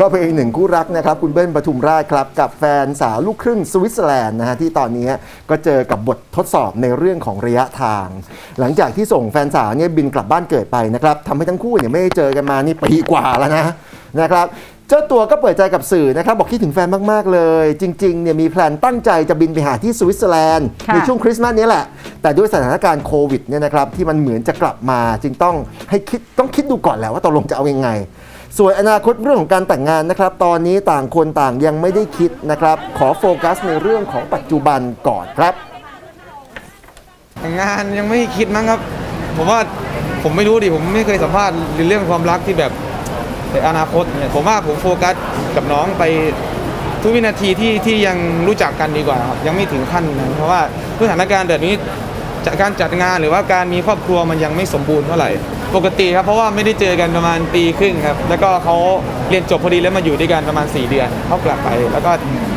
ก็เป็นอีกหนึ่งคู่รักนะครับคุณเบิ้ลปทุมราชครับกับแฟนสาวลูกครึ่งสวิตเซอร์แลนด์นะฮะที่ตอนนี้ก็เจอกับบททดสอบในเรื่องของระยะทาง หลังจากที่ส่งแฟนสาวเนี่ยบินกลับบ้านเกิดไปนะครับทำให้ทั้งคู่เนี่ยไม่ได้เจอกันมานี่ปีกว่าแล้วนะนะครับเจ้าตัวก็เปิดใจกับสื่อนะครับบอกคิดถึงแฟนมาก ๆ เลย จริง ๆ เนี่ยมีแพลนตั้งใจจะบินไปหาที่สวิตเซอร์แลนด์ค่ะในช่วงคริสต์มาสนี้แหละ แต่ด้วยสถานการณ์โควิดเนี่ยนะครับที่มันเหมือนจะกลับมา จึงต้องให้คิดต้องคิดดูก่อนแหละว่าตกลงจะเอายังไง ส่วนอนาคตเรื่องของการแต่งงานนะครับ ตอนนี้ต่างคนต่างยังไม่ได้คิดนะครับ ขอโฟกัสในเรื่องของปัจจุบันก่อนครับ แต่งงานยังไม่คิดมั้งครับ ผมว่าผมไม่รู้ดิผมไม่เคยสัมภาษณ์เรื่องความรักที่แบบในอนาคตเนี่ยผมว่าผมโฟกัสกับน้องไปทุกวินาทีที่ที่ยังรู้จักกันดีกว่าครับยังไม่ถึงขั้นนั้นเพราะว่าสถานการณ์แบบนี้ จะการจัดงานหรือว่าการมีครอบครัวมันยังไม่สมบูรณ์เท่าไหร่ ปกติครับเพราะว่าไม่ได้เจอกันประมาณปีครึ่งครับแล้วก็เขาเรียนจบพอดีแล้วมาอยู่ด้วยกันประมาณ 4 เดือนเขากลับไป แล้วก็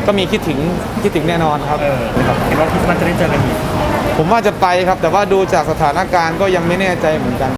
ก็มีคิดถึงคิดถึงแน่นอนครับเออเห็นว่าคริสต์มาสจะได้เจอกันอีกผมว่าจะไปครับแต่ว่าดูจากสถานการณ์ก็ยังไม่แน่ใจเหมือนกัน